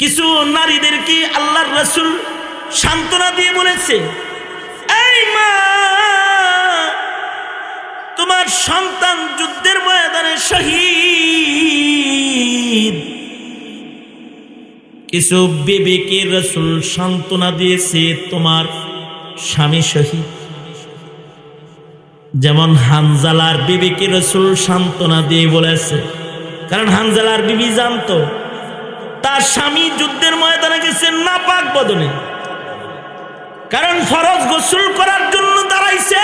কিছু নারীদেরকে আল্লাহর রসুল সান্ত্বনা দিয়ে বলেছে, এই মা, তোমার সন্তান যুদ্ধের ময়দানে শহীদ। কিছু বিবেকে রসুল সান্ত্বনা দিয়েছে, তোমার স্বামী শহীদ। যেমন হানজালার বিবিকে রসুল সান্ত্বনা দিয়ে বলেছে, কারণ হানজালার বিবি জানতো তার স্বামী যুদ্ধের ময়দানে গেছে নাপাক বদনে। কারণ ফরজ গোসল করার জন্য দাঁড়াইছে।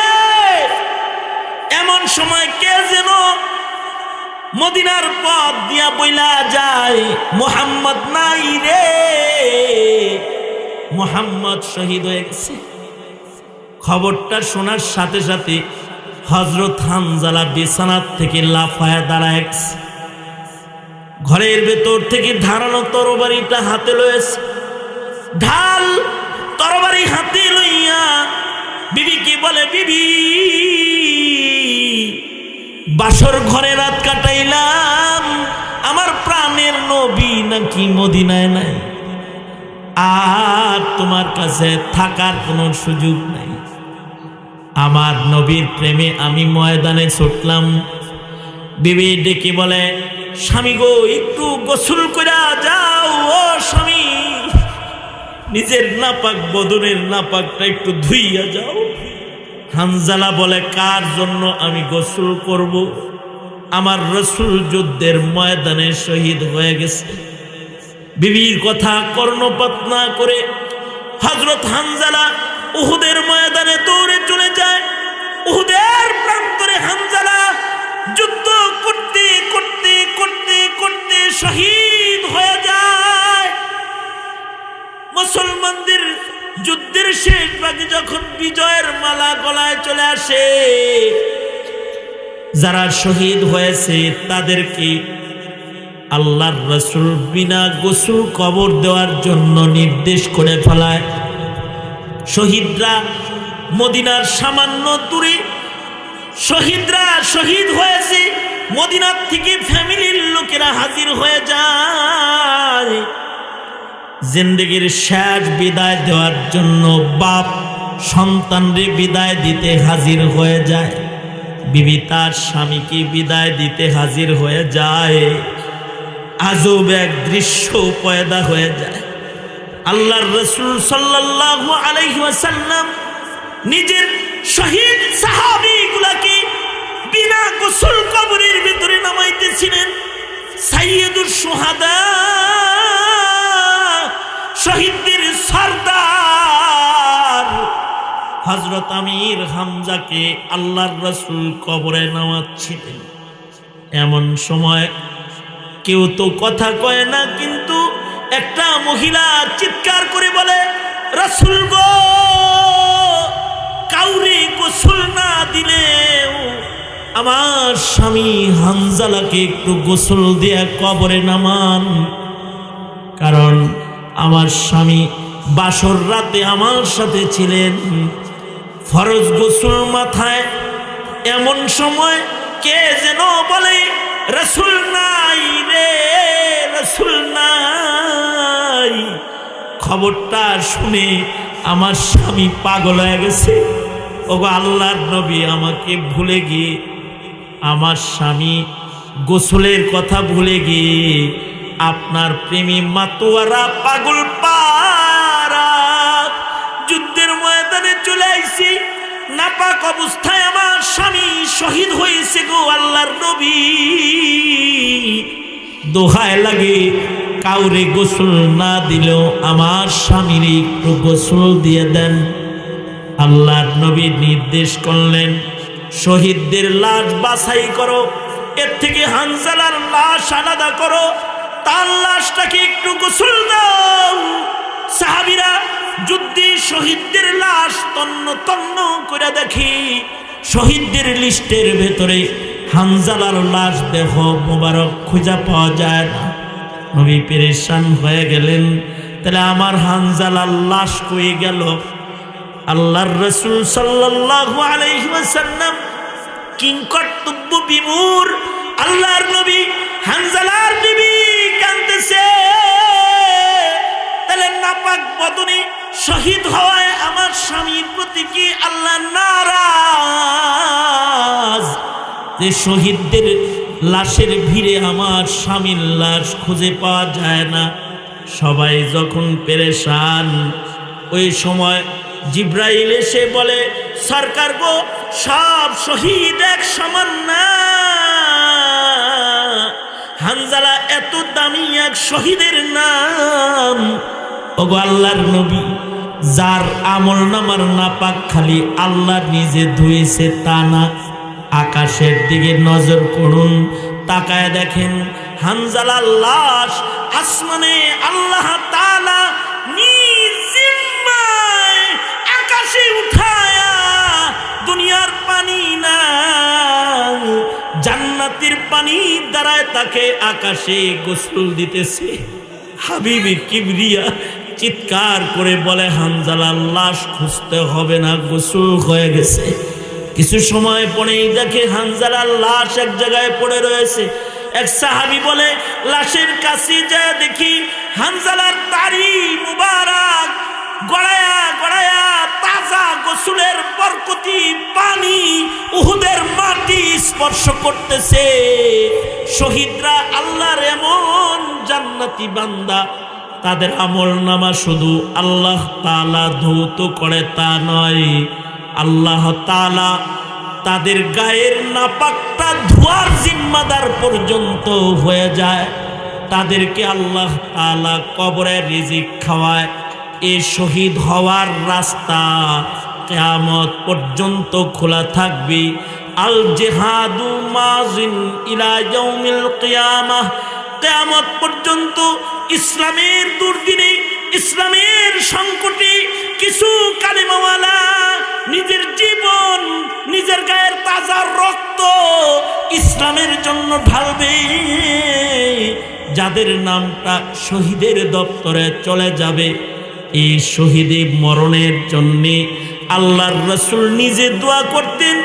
এমন সময় কে যেন মদিনার পথ দিয়া বইলা যায়, মোহাম্মদ নাই রে। মোহাম্মদ শহীদ হয়ে গেছে। খবরটা শোনার সাথে সাথে হজরত হানজালা বিছানার থেকে লাফায়া দাঁড়ায় গেছে। ঘরের ভেতর থেকে ধারানো তরবারিটা হাতে লয়েছে। ঢাল তরবারি হাতে লইয়া বিবি কি বলে, বিবি, বাসর ঘরে রাত কাটাইলাম, আমার প্রাণের নবী নাকি মদিনায় নাই? আর তোমার কাছে থাকার কোনো সুযোগ নাই। আমার নবীর প্রেমে আমি ময়দানে ছুটলাম বিবি ডেকে বলে, স্বামী গো, একটু গোসল করে যাও, ও স্বামী। নিজের নাপাক, বদনের নাপাকটা একটু ধুইয়া যাও। হানজালা বলে, কার জন্য আমি গোসল করব? আমার রসুল যুদ্ধের ময়দানে শহীদ হয়ে গেছে। বিবির কথা কর্ণপাত না করে হজরত হানজালা উহুদের ময়দানে দৌড়ে চলে যায়। উহুদের শহীদ হয়ে যায়। মুসলমানদের যুদ্ধের শেষ ভাগে যখন বিজয়ের মালা গলায় চলে আসে, যারা শহীদ হয়েছে তাদেরকে আল্লাহর রসুল বিনা গোসল কবর দেওয়ার জন্য নির্দেশ করে ফেলায়। শহীদরা মদিনার সামান্য দূরে, শহীদরা শহীদ হয়েছে মদিনার থেকে ফ্যামিলির লোকেরা হাজির হয়ে যায়। জিন্দগির শেষ বিদায় দেওয়ার জন্য বাপ সন্তানরে বিদায় দিতে হাজির হয়ে যায়। বিবি তার স্বামীকে বিদায় দিতে হাজির হয়ে যায়। আজব এক দৃশ্য পয়দা হয়ে যায়। আল্লাহর রসুল সাল্লাল্লাহু আলাইহি ওয়াসাল্লাম নিজের শহীদ সাহাবীগুলাকে বিনা গোসল কবরের ভিতরে নামাইতেছিলেন সাইয়্যিদুর সুহাদা শহীদদের সর্দার। হজরত আমির হামজাকে আল্লাহর রসুল কবরে নামাচ্ছিলেন। এমন সময় কেউ তো কথা কয় না, কিন্তু একটা মহিলা চিৎকার করে বলে, রসুল গো আমার স্বামী হানজালাকে একটু গোসল দিয়ে কবরে নামান। কারণ আমার স্বামী বাসর রাতে আমার সাথে ছিলেন। ফরজ গোসল মাথায় এমন সময় কে যেন বলে, রসুল নাই রে, রসুল নাই। খবরটা শুনে আমার স্বামী পাগল হয়ে গেছে। ওগো আল্লাহর নবী আমাকে ভুলে গিয়ে আমার স্বামী গোসলের কথা ভুলে গিয়ে আপনার প্রেমী মাতোয়ারা পাগল পারা যুদ্ধের ময়দানে চলে আইছি। নাপাক অবস্থায় আমার স্বামী শহীদ হয়েছে গো আল্লাহর নবী। দোহায় লাগে কাউরে গোসল না দিলেও আমার স্বামীর একটু গোসল দিয়ে দেন। আল্লাহর নবী নির্দেশ করলেন শহীদদের লাশ বাছাই করো, এর থেকে হানজালার লাশ আলাদা করো, তার লাশটাকে একটু গোসল দাও। সাহাবিরা যুদ্ধে শহীদদের লাশ তন্ন তন্ন করে দেখি, শহীদদের লিস্টের ভেতরে হানজালার লাশ দেহ মোবারক খুঁজা পাওয়া যায় না। নবী পেরেশান হয়ে গেলেন, তাহলে আমার হানজালার লাশ কয়ে গেল? আল্লাহর রসুল সাল্লাল্লাহু আলাইহি ওয়াসাল্লাম কিংকর্তব্য বিমূর আল্লাহর নবী হানজালার বিবি কাঁদতেছে। শহীদ হওয়ায় আমার স্বামীর প্রতি কি আল্লাহ নারাজ? যে শহীদদের লাশের ভিড়ে আমার স্বামীর লাশ খুঁজে পাওয়া যায় না। সবাই যখন পেরেশান, ওই সময় জিব্রাইল এসে বলে, সরকার গো, সব শহীদ এক সমান না। হানজালা, এত দামি এক শহীদের নাম। ওগো আল্লাহর নবী, যার আমল নামার নাপাক খালি আল্লাহ নিজে ধুয়েছে তা না। আকাশের দিকে নজর করুন, তাকায় দেখেন হানজালার লাশ আসমানে আল্লাহ তাআলা নিজ জিম্মায় আকাশে উঠায়া দুনিয়ার পানি না জান্নাতের পানি দ্বারায় তাকে আকাশে গোসল দিতেছে। হাবিবি কিবরিয়া চিৎকার করে বলে হানজালার লাশ খুঁজতে হবে না, গোসল হয়ে গেছে। কিছু সময় পরেই দেখে হানজালার লাশ এক জায়গায় পড়ে রয়েছে। এক সাহাবি বলে, লাশের কাছে যা দেখি হানজালার তারি মুবারক গড়ায়া গড়ায়া তাজা গোসলের বরকতি, পানি উহুদের মাটি স্পর্শ করতেছে। শহীদরা আল্লাহর এমন জান্নাতি বান্দা, তাদের আমল নামা শুধু আল্লাহ তালা ধৌত করে তা নয়, আল্লাহ তালা তাদের গায়ের নাপাকটা ধোয়ার জিম্মাদার পর্যন্ত হয়ে যায়। তাদেরকে আল্লাহ তালা কবরে রিজিক খাওয়ায়। এ শহীদ হওয়ার রাস্তা কেয়ামত পর্যন্ত খোলা থাকবে। আল জেহাদু মাজিন ইলা ইয়াউমিল কিয়ামাহ। কেয়ামত পর্যন্ত ইসলামের দুর্দিনে, ইসলামের সংকটে কিছু কালিমাওয়ালা নিজের জীবন, নিজের গায়ের তাজা রক্ত ইসলামের জন্য ঢালবে। যাদের নামটা শহীদের দপ্তরে চলে যাবে, এই শহীদে মরণের জন্যে আল্লাহর রসুল নিজে দোয়া করতেন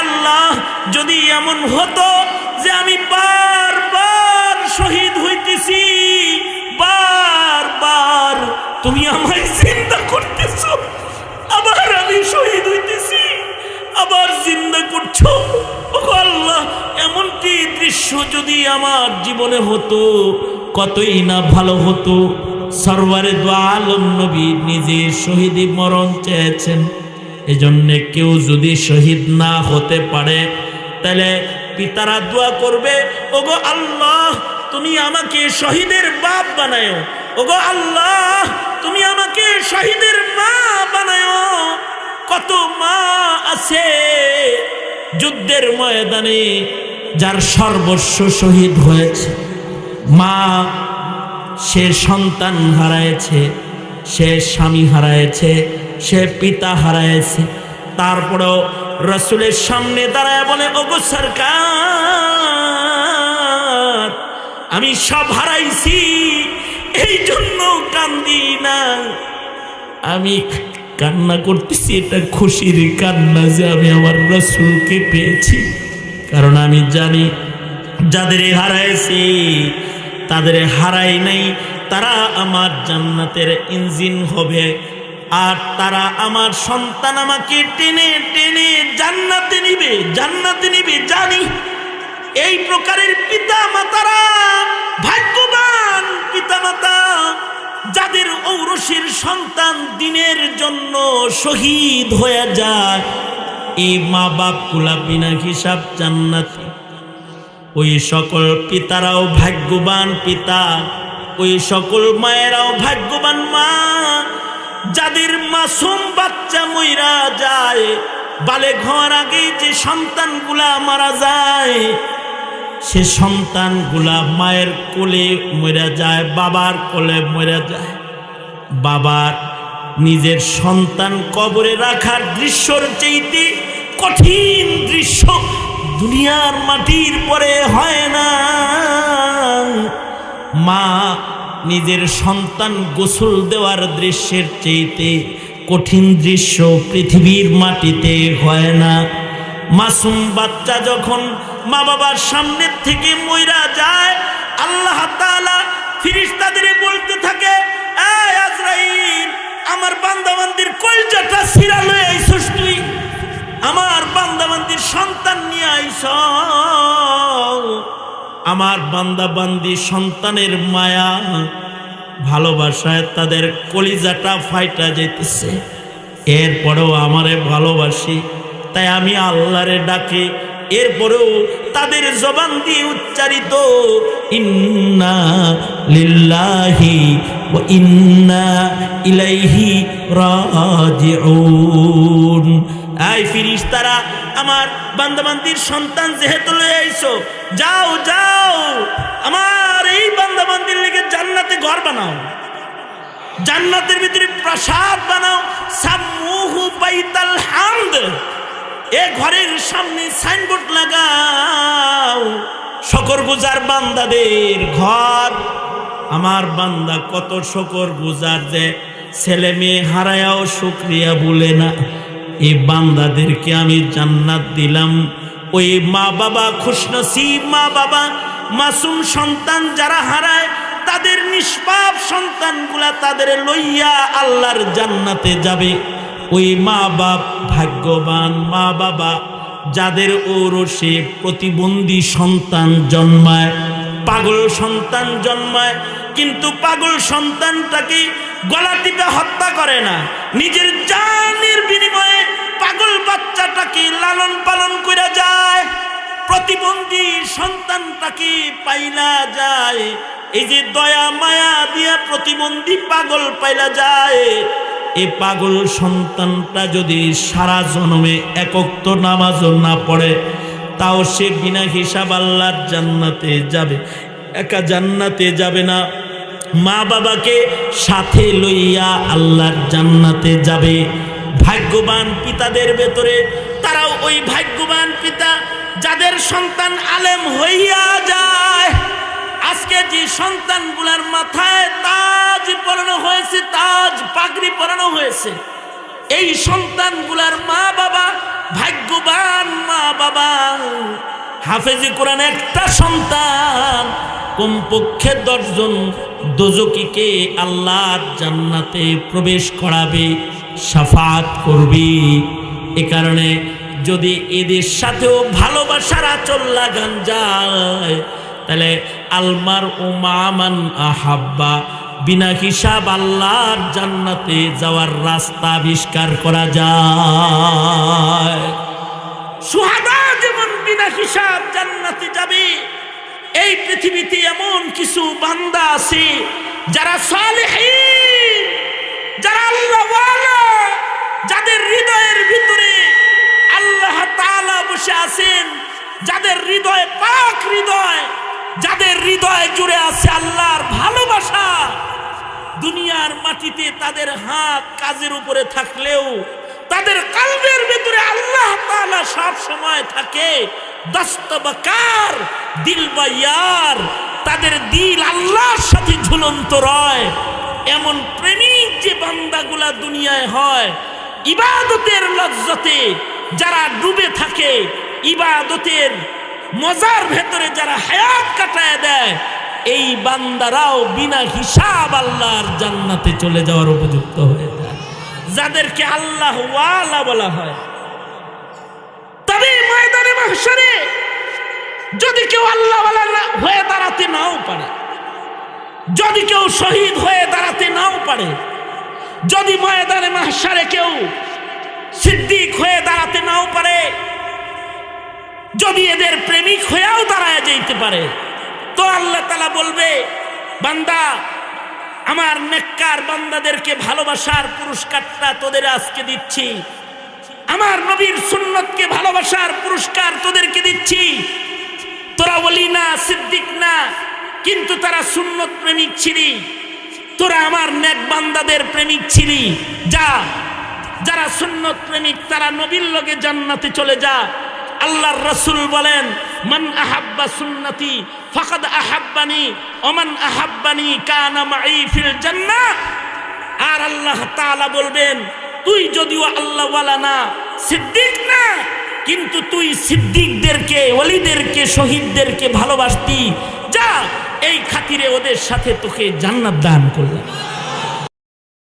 আল্লাহ, যদি এমন হতো যে আমি বারবার শহীদ হইতেছি বারবার তুমি আমায় চিন্তা করতেছ, আবার আমি শহীদ হইতেছি, আবার জিন্দা করছ। আল্লাহ এমনটি দৃশ্য যদি আমার জীবনে হতো, কতই না ভালো হতো। সরওয়ারে দোয়ালম নবী নিজে শহীদি মরণ চেয়েছেন। এজন্য কেউ যদি শহীদ না হতে পারে, তাহলে পিতারা দোয়া করবে, ওগো আল্লাহ, তুমি আমাকে শহীদের বাপ বানায়ো। ওগো আল্লাহ, তুমি আমাকে শহীদের মা বানায়ো। কত মা আছে যুদ্ধের ময়দানে যার সর্বস্ব শহীদ হয়েছে। মা, সে সন্তান হারায়েছে, সে স্বামী হারায়েছে সে পিতা হারায়েছে তারপরেও রসুলের সামনে দাঁড়ায় বলে, ওগো সরকার, আমি সব হারাইছি এই জন্য কান্দি না। আমি কান্না করতেছি, এটা খুশির কান্না যে আমি আমার রসুলকে পেয়েছি। কারণ আমি জানি যাদের হারাইছি তাদের হারাই নাই, তারা আমার জান্নাতের ইঞ্জিন হবে। আর তারা আমার সন্তান আমাকে টেনে টেনে জান্নাতে নিবে জান্নাতে নিবে, জানি। এই প্রকারের পিতা মাতারা ভাগ্যবান পিতা মাতা যাদের ঔরসীর সন্তান দিনের জন্য শহীদ হয়ে যায়, এই মা বাপগুলা বিনা হিসাব জান্নাতি। ওই সকল পিতারাও ভাগ্যবান পিতা, ওই সকল মায়েরাও ভাগ্যবান মা। যাদের মাসুম বাচ্চা মইরা যায়, বালে ঘর আগে যে সন্তানগুলা মারা যায়, সে সন্তানগুলা মায়ের কোলে মরে যায়, বাবার কোলে মরে যায়। বাবার নিজের সন্তান কবরে রাখার দৃশ্যর চাইতে কঠিন দৃশ্য দুনিয়ার মাটির পরে হয় না। মা নিজের সন্তান গোসল দেওয়ার দৃশ্যের চেয়েতে কঠিন দৃশ্য পৃথিবীর মাটিতে হয় না। মাসুম বাচ্চা যখন মা বাবার সামনের থেকে ময়রা যায়, আল্লাহ তালা ফিরিস্তাদের বলতে থাকে আমার বান্দাবান্দির কলজাটা সিরা লয়ে আইসস তুই। আমার বান্দাবান্দির সন্তান নিয়ে আইস আমার বান্দা বান্দি সন্তানের মায়া ভালোবাসায় তাদের কলিজাটা ফাইটা যেতেছে এরপরেও আমারে ভালোবাসি, তাই আমি আল্লাহরে ডাকে। এরপরেও তাদের জবান দিয়ে উচ্চারিত, ইন্না লিল্লাহি ও ইন্না ইলাইহি রাজিউন। আই ফিরিস্তারা, আমার বান্দাবান্দির সন্তান যেহেতু লয়ে আইছো, যাও যাও, আমার এই বান্দাবান্দির লেগে জান্নাতে ঘর বানাও। জান্নাতের ভিতরে প্রাসাদ বানাও। সামুহু বাইতাল হামদ। এ ঘরের সামনে সাইনবোর্ড লাগাও। শকর গুজার বান্দাদের ঘর। আমার বান্দা কত শকর গুজার যে ছেলে মেয়ে হারায়াও শুক্রিয়া বলে না। এই বান্দাদেরকে আমি জান্নাত দিলাম। ওই মা বাবা খুশনসিব মা বাবা মাসুম সন্তান যারা হারায়, তাদের নিষ্পাপ সন্তানগুলা তাদের লইয়া আল্লাহর জান্নাতে যাবে। ওই মা বাপ ভাগ্যবান মা বাবা যাদের ওরসে প্রতিবন্ধী সন্তান জন্মায়, পাগল সন্তান জন্মায়, কিন্তু পাগল সন্তানটাকে গলা টিপে হত্যা করে না। নিজের জানের বিনিময়ে পাগল বাচ্চাটাকে লালন পালন করে যায়? প্রতিবন্ধী সন্তানটাকে পাইলা যায়? এই যে দয়া মায়া দিয়া প্রতিবন্ধী পাগল পাইলা যায়। এ পাগল সন্তানটা যদি সারা জন্মে একক্ত নামাজও না পড়ে, তাও সে বিনা হিসাব আল্লাহর জান্নাতে যাবে। একা জান্নাতে যাবে না। মা বাবাকে সাথে লইয়া আল্লাহর জান্নাতে যাবে। ভাগ্যবান পিতাদের ভেতরে, তারাও ওই ভাগ্যবান পিতা যাদের সন্তান আলেম হইয়া যায়। আজকে যে সন্তানগুলার মাথায় তাজ পরানো হয়েছে, তাজ পাগড়ি পরানো হয়েছে, এই সন্তানগুলার মা বাবা ভাগ্যবান মা বাবা হাফেজি কোরআন একটা সন্তান কমপক্ষে দশজন দোজকিকে আল্লাহর জান্নাতে প্রবেশ করাবে, সাফাত করবি। এ কারণে যদি এদের সাথেও ভালোবাসার আচল লাগান যায়, তাহলে আলমার ও মামান আহাব্বা বিনা হিসাব আল্লাহর জান্নাতে যাওয়ার রাস্তা আবিষ্কার করা যায়। সুহাদা যেমন বিনা হিসাব জান্নাতে যাবে এই পৃথিবীতে এমন কিছু বান্দা আছে যারা সালেহীন, যারা আল্লাহওয়ালা যাদের হৃদয়ের ভিতরে আল্লাহ তাআলা বসে আছেন, যাদের হৃদয় পাক হৃদয়, যাদের হৃদয় জুড়ে আছে আল্লাহর ভালোবাসা, দুনিয়ার মাটিতে তাদের হাত কাজের উপরে থাকলেও তাদের কালবের ভিতরে আল্লাহ তাআলা সব সময় থাকে। দস্তবকার দিল তাদের দিল আল্লাহর সাথে ঝুলন্ত রয়। এমন প্রেমিক যে বান্দাগুলা দুনিয়ায় হয়, ইবাদতের লজ্জতে যারা ডুবে থাকে, ইবাদতের মজার ভেতরে যারা হায়াত কাটায় দেয়, এই বান্দারাও বিনা হিসাব আল্লাহর জান্নাতে চলে যাওয়ার উপযুক্ত হয়ে যায়। যাদেরকে আল্লাহ ওয়ালা বলা হয়। তবে ময়দানে মাহশারে। যদি কেউ আল্লাহ হয়ে দাঁড়াতে নাও পারে। যদি কেউ শহীদ হয়ে দাঁড়াতে নাও পারে। যদি ময়দানে মাহশারে কেউ সিদ্দিক হয়ে দাঁড়াতে নাও পারে। যদি এদের প্রেমিক হয়েও দাঁড়ায় যেতে পারে। তো আল্লাহ তালা বলবে, বান্দা, আমার নেককার বান্দাদেরকে ভালোবাসার পুরস্কারটা তোদের আজকে দিচ্ছি। আমার নবীর সুন্নতকে ভালোবাসার পুরস্কার তোদেরকে দিচ্ছি। তোরা বলি না, সিদ্দিক না, কিন্তু তারা সুন্নত প্রেমিক ছিলি। তোরা আমার নেক বান্দাদের প্রেমিক ছিলি। যা, যারা সুন্নত প্রেমিক, তারা নবীর লগে জান্নাতে চলে যা। আল্লাহর রসুল বলেন, মান আহাব্বা সুন্নতি, ফাকাদ আহাব্বানি ওমান আহাব্বানি কানা মাই ফিল জান্নাহ। আর আল্লাহ তাআলা বলবেন, তুই যদিও আল্লাহ ওয়ালা না সিদ্দিক না, কিন্তু তুই সিদ্দিকদেরকে অলিদেরকে শহীদদেরকে ভালোবাসতি। যা, এই খাতিরে ওদের সাথে তোকে জান্নাত দান করলাম।